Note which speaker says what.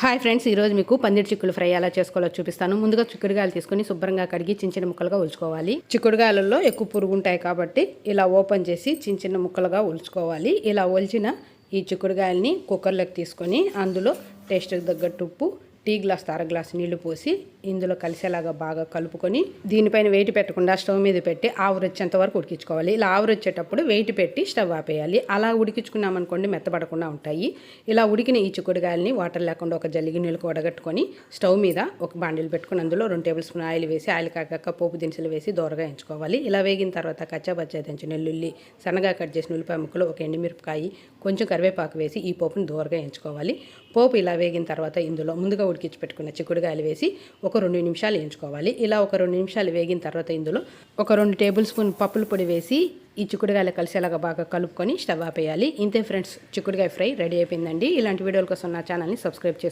Speaker 1: Hi friends ఈరోజు మీకు పందిరి చిక్కులు ఫ్రై ఎలా చేసుకోవాలో చూపిస్తాను. ముందుగా చిక్కుడుగాయలు తీసుకొని శుభ్రంగా కడిగి చిన్న చిన్న ముక్కలుగా ఉల్చుకోవాలి చిక్కుడుగాయలలో ఎక్కువ పురుగు ఉంటాయి కాబట్టి ఇలా ఓపెన్ చేసి చిన్న చిన్న ముక్కలుగా ఉల్చుకోవాలి ఇలా ఒలిచిన ఈ చిక్కుడుగాయల్ని కుక్కర్లోకి తీసుకొని అందులో టేస్ట్కి తగ్గట్టు ఉప్పు టీ గ్లాస్ అర గ్లాస్ నీళ్ళు పోసి ఇందులో కలిసేలాగా బాగా కలుపుకొని దీనిపైన వెయిట్ పెట్టకుండా స్టవ్ మీద పెట్టి ఆవిరి వరకు ఉడికించుకోవాలి. ఇలా ఆవిరొచ్చేటప్పుడు వెయిట్ పెట్టి స్టవ్ ఆపేయాలి. అలా ఉడికించుకున్నామనుకోండి మెత్తబడకుండా ఉంటాయి. ఇలా ఉడికిన ఈ చిక్కుడుగాయలని వాటర్ లేకుండా ఒక జల్లిగి నీళ్ళకు వడగట్టుకొని స్టవ్ మీద ఒక బాండిల్ పెట్టుకుని అందులో రెండు టేబుల్ స్పూన్ ఆయిల్ వేసి ఆయిల్ కాకాక పోపు దినుసులు వేసి దూరగా ఎంచుకోవాలి. ఇలా వేగిన తర్వాత కచ్చాబచ్చా బచ్చా దంచిన వెల్లుల్లి సన్నగా కట్ చేసిన ఉల్లిపాయ ముక్కలు ఒక ఎండుమిరపకాయ కొంచెం కరివేపాకు వేసి ఈ పోపును దూరగా ఎంచుకోవాలి. పోపు ఇలా వేగిన తర్వాత ఇందులో ముందుగా ఉడికించి పెట్టుకున్న చిక్కుడుగాయలు వేసి ఒక రెండు నిమిషాలు వేయించుకోవాలి. ఇలా ఒక రెండు నిమిషాలు వేగిన తర్వాత ఇందులో ఒక రెండు టేబుల్ స్పూన్ పప్పుల పొడి వేసి ఈ చిక్కుడుగాయలు కలిసేలాగా బాగా కలుపుకొని స్టవ్ ఆపేయాలి. ఇంతే ఫ్రెండ్స్ చిక్కుడుగాయ ఫ్రై రెడీ అయిపోయిందండి. ఇలాంటి వీడియోల కోసం నా ఛానల్ని సబ్స్క్రైబ్ చేసుకోండి.